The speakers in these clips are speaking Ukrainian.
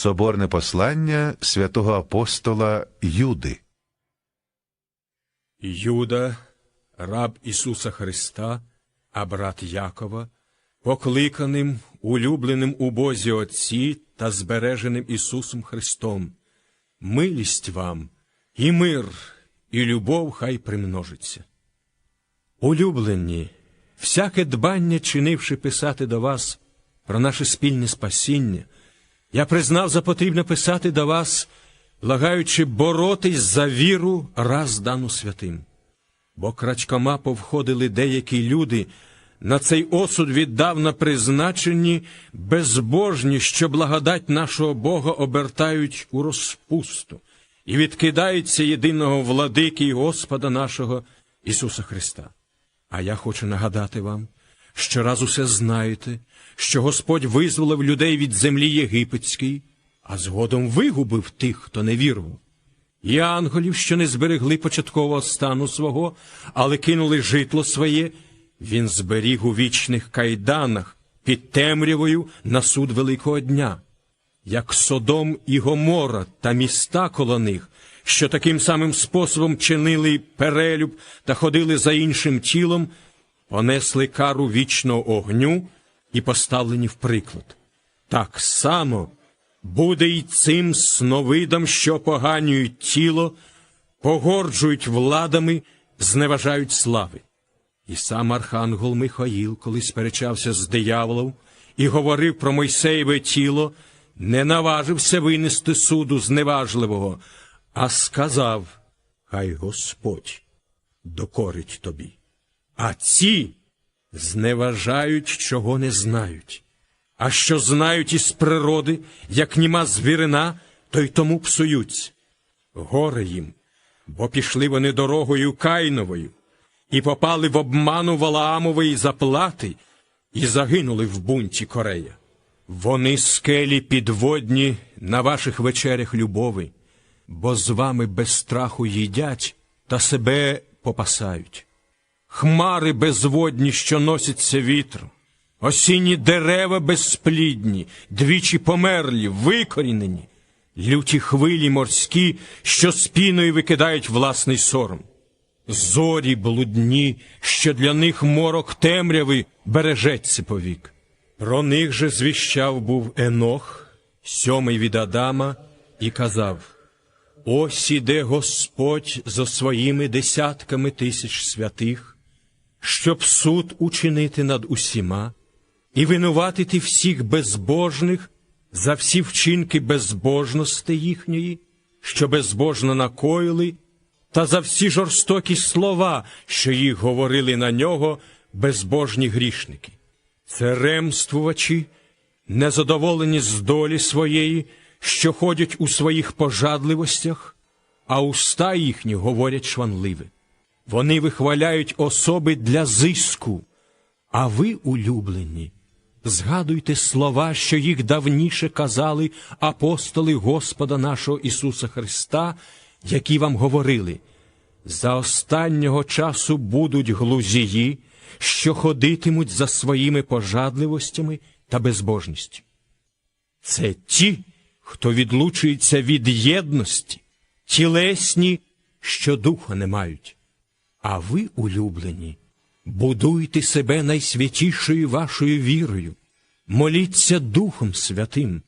Соборне послання святого апостола Юди. Юда, раб Ісуса Христа, а брат Якова, покликаним, улюбленим у Бозі Отці та збереженим Ісусом Христом, милість вам, і мир, і любов хай примножиться. Улюблені, всяке дбання чинивши писати до вас про наше спільне спасіння, я признав за потрібне писати до вас, лагаючи боротись за віру раз дану святим. Бо крачкома повходили деякі люди, на цей осуд віддавна призначені, безбожні, що благодать нашого Бога обертають у розпусту і відкидаються єдиного владики і Господа нашого Ісуса Христа. А я хочу нагадати вам, що раз усе знаєте, що Господь визволив людей від землі єгипетської, а згодом вигубив тих, хто не вірував. І ангелів, що не зберегли початкового стану свого, але кинули житло своє, він зберіг у вічних кайданах під темрявою на суд Великого дня, як Содом і Гомора та міста коло них, що таким самим способом чинили перелюб та ходили за іншим тілом, понесли кару вічного огню і поставлені в приклад. Так само буде й цим сновидам, що поганюють тіло, погорджують владами, зневажають слави. І сам архангел Михаїл, коли сперечався з дияволом і говорив про Мойсеєве тіло, не наважився винести суду зневажливого, а сказав, хай Господь докорить тобі. А ці зневажають, чого не знають. А що знають із природи, як німа звірина, то й тому псуються. Горе їм, бо пішли вони дорогою Кайновою, і попали в обману Валаамової заплати, і загинули в бунті Корея. Вони скелі підводні на ваших вечерях любови, бо з вами без страху їдять та себе попасають. Хмари безводні, що носяться вітром, осінні дерева безсплідні, двічі померлі, викорінені, люті хвилі морські, що спіною викидають власний сором. Зорі блудні, що для них морок темряви бережеться повік. Про них же звіщав був Енох, сьомий від Адама, і казав Ось іде Господь зо своїми десятками тисяч святих, щоб суд учинити над усіма і винуватити всіх безбожних за всі вчинки безбожності їхньої, що безбожно накоїли, та за всі жорстокі слова, що їх говорили на нього безбожні грішники. Це ремствувачі, незадоволені з долі своєї, що ходять у своїх пожадливостях, а уста їхні говорять шванливе. Вони вихваляють особи для зиску, а ви, улюблені, згадуйте слова, що їх давніше казали апостоли Господа нашого Ісуса Христа, які вам говорили. За останнього часу будуть глузії, що ходитимуть за своїми пожадливостями та безбожністю. Це ті, хто відлучується від єдності, тілесні, що духа не мають. А ви, улюблені, будуйте себе найсвятішою вашою вірою, моліться Духом Святим,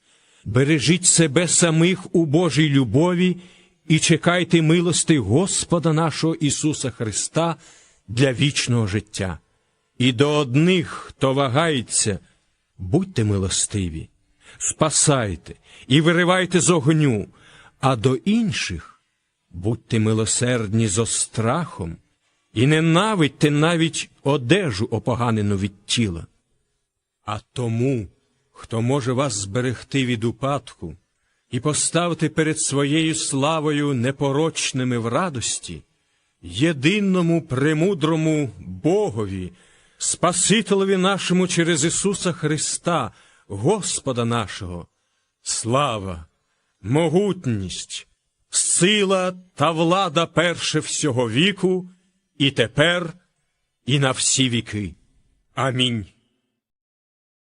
бережіть себе самих у Божій любові і чекайте милости Господа нашого Ісуса Христа для вічного життя. І до одних, хто вагається, будьте милостиві, спасайте і виривайте з огню, а до інших будьте милосердні зо страхом і ненавидьте навіть одежу опоганену від тіла. А тому, хто може вас зберегти від упадку і поставити перед своєю славою непорочними в радості, єдиному премудрому Богові, Спасителеві нашому через Ісуса Христа, Господа нашого, слава, могутність, сила та влада перше всього віку, і тепер, і на всі віки. Амінь.